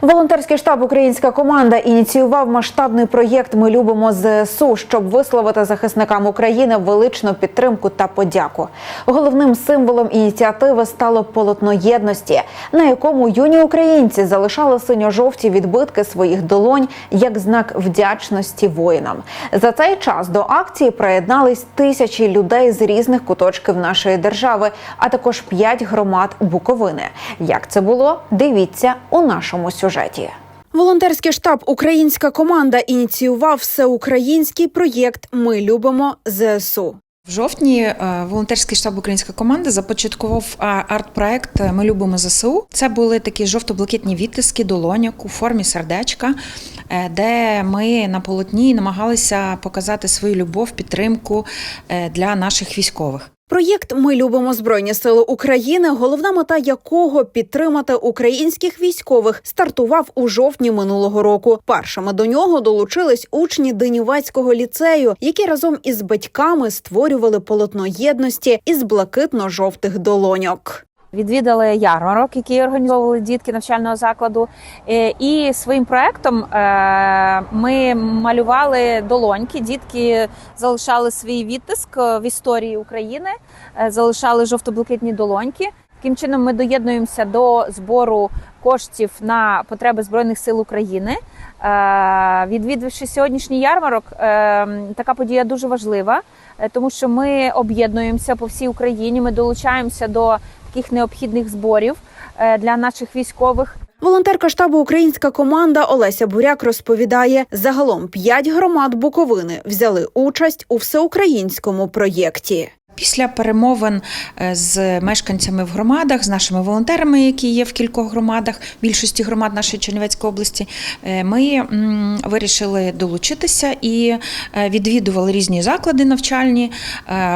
Волонтерський штаб Українська команда ініціював масштабний проєкт Ми любимо ЗСУ, щоб висловити захисникам України величну підтримку та подяку. Головним символом ініціативи стало полотно єдності, на якому юні українці залишали синьо-жовті відбитки своїх долонь як знак вдячності воїнам. За цей час до акції приєднались тисячі людей з різних куточків нашої держави, а також п'ять громад Буковини. Як це було? Дивіться у нашому сюжеті. Волонтерський штаб Українська команда ініціював всеукраїнський проєкт Ми любимо ЗСУ. В жовтні е, волонтерський штаб Українська команда започаткував а, арт-проект Ми любимо ЗСУ. Це були такі жовто-блакитні відтиски долоньок у формі сердечка, е, де ми на полотні намагалися показати свою любов, підтримку е, для наших військових. Проєкт Ми любимо Збройні Сили України, головна мета якого підтримати українських військових, стартував у жовтні минулого року. Першими до нього долучились учні Денівацького ліцею, які разом із батьками створювали полотно єдності із блакитно-жовтих долоньок. Відвідали ярмарок, який організовували дітки навчального закладу. Е, І своїм проектом е, ми малювали долоньки. Дітки залишали свій відтиск в історії України, е, залишали жовто-блакитні долоньки. Таким чином, ми доєднуємося до збору коштів на потреби збройних сил України. Е, Відвідавши сьогоднішній ярмарок, е, така подія дуже важлива, е, тому що ми об'єднуємося по всій Україні. Ми долучаємося до таких необхідних зборів е, для наших військових. Волонтерка штабу Українська команда Олеся Буряк розповідає: загалом п'ять громад Буковини взяли участь у всеукраїнському проєкті. Після перемовин е, з мешканцями в громадах, з нашими волонтерами, які є в кількох громадах, більшості громад нашої Чернівецької області, е, ми вирішили долучитися і е, відвідували різні заклади навчальні.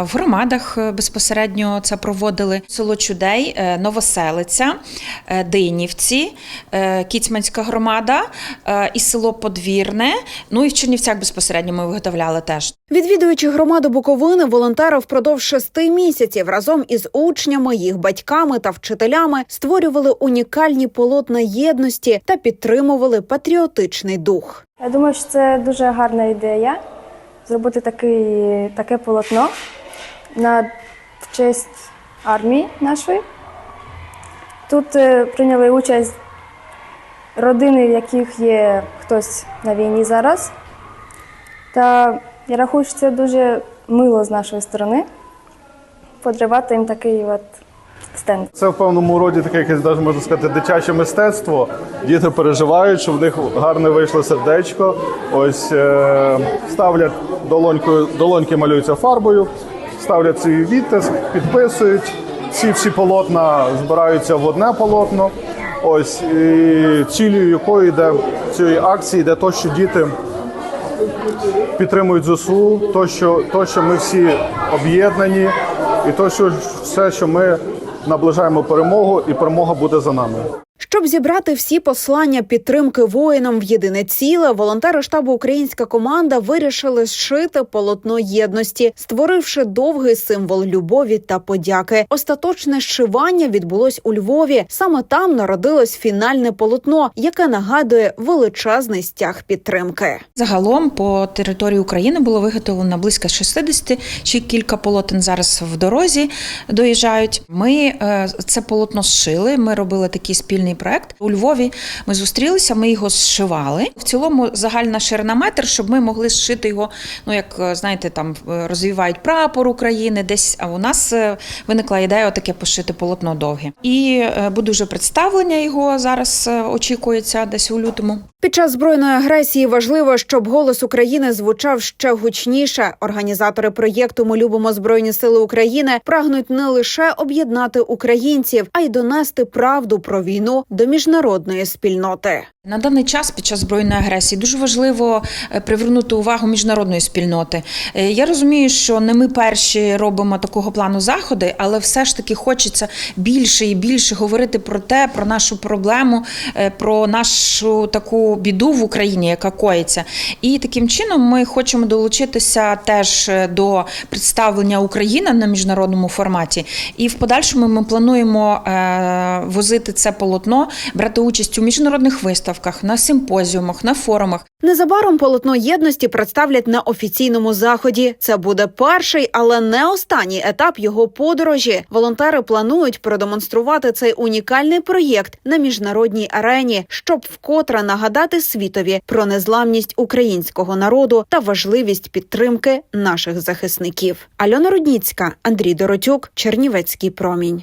В громадах безпосередньо це проводили село Чудей, Новоселиця, Динівці, Кіцманська громада і село Подвірне. Ну і в Чернівцях безпосередньо ми виготовляли теж. Відвідуючи громаду Буковини, волонтери впродовж шести місяців разом із учнями, їх батьками та вчителями створювали унікальні полотна єдності та підтримували патріотичний дух. Я думаю, що це дуже гарна ідея зробити такий, таке полотно на в честь армії нашої. Тут е, прийняли участь родини, в яких є хтось на війні зараз. Та я рахую, що це дуже мило з нашої сторони подарувати їм такий от стенд. Це в певному роді таке якесь навіть можна сказати дитяче мистецтво. Діти переживають, що в них гарне вийшло сердечко. Ось е, ставлять долонькою, долоньки малюються фарбою, ставлять свій відтиск, підписують. Ці всі полотна збираються в одне полотно. Ось і цілею якої йде цієї акції, йде то, що діти підтримують ЗСУ, то, що, то, що ми всі об'єднані, і то, що все, що ми наближаємо перемогу, і перемога буде за нами. Щоб зібрати всі послання підтримки воїнам в єдине ціле, волонтери штабу Українська команда вирішили зшити полотно єдності, створивши довгий символ любові та подяки. Остаточне зшивання відбулось у Львові. Саме там народилось фінальне полотно, яке нагадує величезний стяг підтримки. Загалом по території України було виготовлено близько 60, ще кілька полотен зараз в дорозі доїжджають. Ми е, це полотно зшили. Ми робили такий спільний проект у Львові. Ми зустрілися, ми його зшивали. В цілому загальна ширина метр, щоб ми могли зшити його. Ну як е, знаєте, там е, розвівають прапор України, десь. А у нас е, виникла ідея отаке пошити полотно довге. І буде вже представлення його зараз очікується десь у лютому. Під час збройної агресії важливо, щоб голос України звучав ще гучніше. Організатори проєкту Ми любимо збройні сили України прагнуть не лише об'єднати українців, а й донести правду про війну до міжнародної спільноти. На даний час під час збройної агресії дуже важливо е, привернути увагу міжнародної спільноти. Е, Я розумію, що не ми перші робимо такого плану заходи, але все ж таки хочеться більше і більше говорити про те, про нашу проблему, е, про нашу таку біду в Україні, яка коїться. І таким чином ми хочемо долучитися теж до представлення України на міжнародному форматі. І в подальшому ми плануємо возити це полотно брати участь у міжнародних виставках, на симпозіумах, на форумах. Незабаром полотно єдності представлять на офіційному заході. Це буде перший, але не останній етап його подорожі. Волонтери планують продемонструвати цей унікальний проєкт на міжнародній арені, щоб вкотре нагадати світові про незламність українського народу та важливість підтримки наших захисників. Альона Рудніцька, Андрій Доротюк, Чернівецький промінь.